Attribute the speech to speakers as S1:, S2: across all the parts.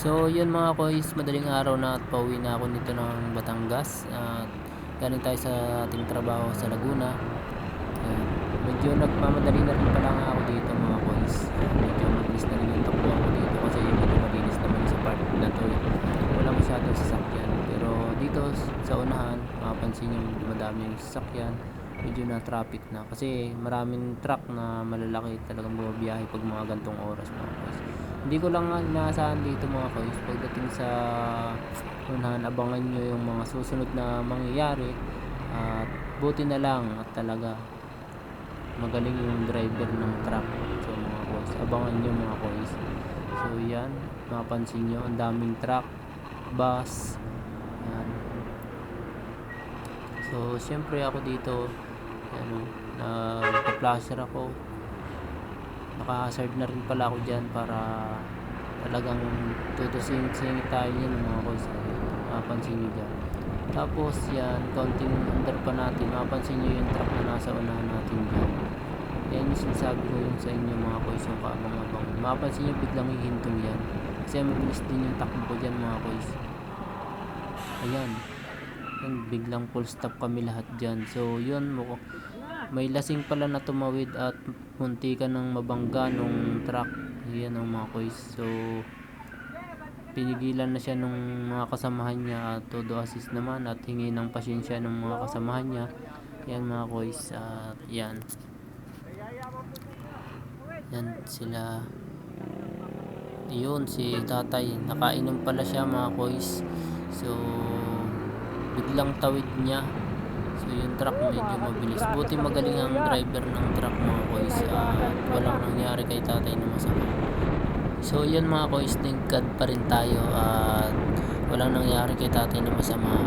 S1: So yun mga kois, madaling araw na at pauwi na ako nito ng Batangas at galing tayo sa ating trabaho sa Laguna. Ayan. medyo nagmamadali na rin pala nga ako dito mga kois. Ayan, medyo mabilis na rin yung takbo ako dito kasi medyo malinis naman sa part na to. eh. Wala masyadong sasakyan. Pero dito sa unahan, mapapansin yung madami yung sasakyan. Medyo na traffic na kasi maraming truck na malalaki talagang bumabiyahe pag mga gantong oras mga kois. Hindi ko lang inaasahan dito mga kois pagdating sa unahan abangan nyo yung mga susunod na mangyayari at buti na lang at talaga magaling yung driver ng truck. So mga kois abangan nyo mga kois so yan. Mapansin nyo ang daming truck bus yan. So syempre ako dito ano nagpa-flasher ako naka-hazard na rin pala ako dyan para talagang tutusingit-singit tayo yan mga kois mapansin nyo dyan. Tapos yan konting under pa natin. Mapansin nyo yung truck na nasa unahan natin dyan. Yan yung sinasabi ko yung sa inyo mga kois yung kaabang-abang mapansin nyo biglang hihintong yan. Kasi mabilis din yung takbo dyan mga kois ayan. Yan biglang full stop kami lahat dyan. So yun mo may lasing pala na tumawid at munti ka ng mabangga nung truck. Yan ang mga kois so pinigilan na siya nung mga kasamahan niya at todo assist naman at hingi ng pasensya ng mga kasamahan niya. Yan mga kois at yan yan sila. Yun si tatay. Nakainom pala siya mga kois so biglang tawid niya so yung truck medyo mabilis. Buti magaling ang driver ng truck mga kois at walang nangyari kay tatay na masama. So yan mga kois thank God pa rin tayo at walang nangyari kay tatay na masama.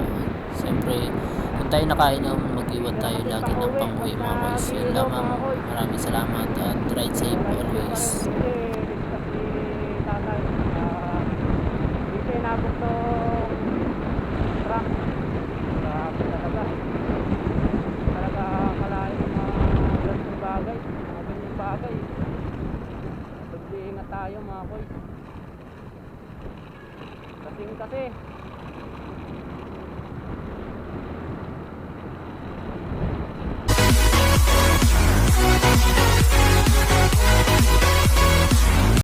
S1: Siyempre kung tayo nakainom mag-iwan tayo lagi ng pang-uwi mga kois yun lamang. maraming salamat at ride safe always
S2: Dito inabot to truck. Grabe talaga. Talaga malayo yung mga ganitong bagay. Mga ganyang bagay. Pag-iingat tayo mga koy. Kasing kasi.